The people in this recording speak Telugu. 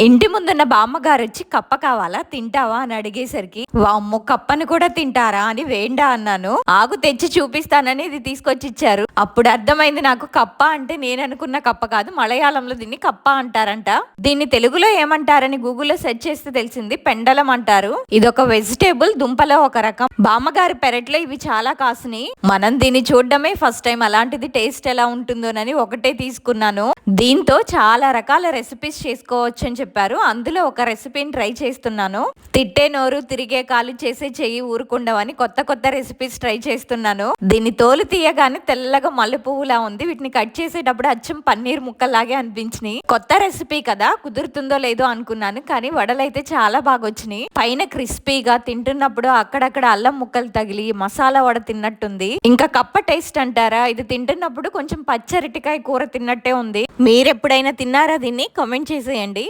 ఇంటి ముందున్న బామ్మగారు వచ్చి కప్ప కావాలా? తింటావా? అని అడిగేసరికి వామ్మో కప్పని కూడా తింటారా? అని వేండా అన్నాను. ఆగు తెచ్చి చూపిస్తానని ఇది తీసుకొచ్చి ఇచ్చారు అప్పుడు అర్థమైంది నాకు కప్ప అంటే నేను అనుకున్న కప్ప కాదు మలయాళంలో దీన్ని కప్ప అంటారంట. దీన్ని తెలుగులో ఏమంటారని గూగుల్లో సెర్చ్ చేస్తే తెలిసింది పెండలం అంటారు. ఇది ఒక వెజిటేబుల్ దుంపలో ఒక రకం. బామ్మగారి పెరట్లో ఇవి చాలా కాసుని మనం దీన్ని చూడడమే ఫస్ట్ టైం. అలాంటిది టేస్ట్ ఎలా ఉంటుందోనని ఒకటే తీసుకున్నాను. దీంతో చాలా రకాల రెసిపీస్ చేసుకోవచ్చు అని చెప్పారు. అందులో ఒక రెసిపీని ట్రై చేస్తున్నాను. తిట్టే నోరు తిరిగే కాలు చేసే చెయ్యి ఊరుకుండవని కొత్త కొత్త రెసిపీస్ ట్రై చేస్తున్నాను. దీన్ని తోలు తీయగానే తెల్లగా మల్లె పువ్వులా ఉంది. వీటిని కట్ చేసేటప్పుడు అచ్చం పన్నీర్ ముక్కలాగే అనిపించినాయి. కొత్త రెసిపీ కదా కుదురుతుందో లేదో అనుకున్నాను కానీ వడలైతే చాలా బాగా వచ్చినాయి పైన క్రిస్పీగా తింటున్నప్పుడు అక్కడక్కడ అల్లం ముక్కలు తగిలి మసాలా వడ తిన్నట్టుంది. ఇంకా కప్ప టేస్ట్ అంటారా? ఇది తింటున్నప్పుడు కొంచెం పచ్చరిటికాయ కూర తిన్నట్టే ఉంది. మీరు ఎప్పుడైనా తిన్నారా దీన్ని? కామెంట్ చేసేయండి.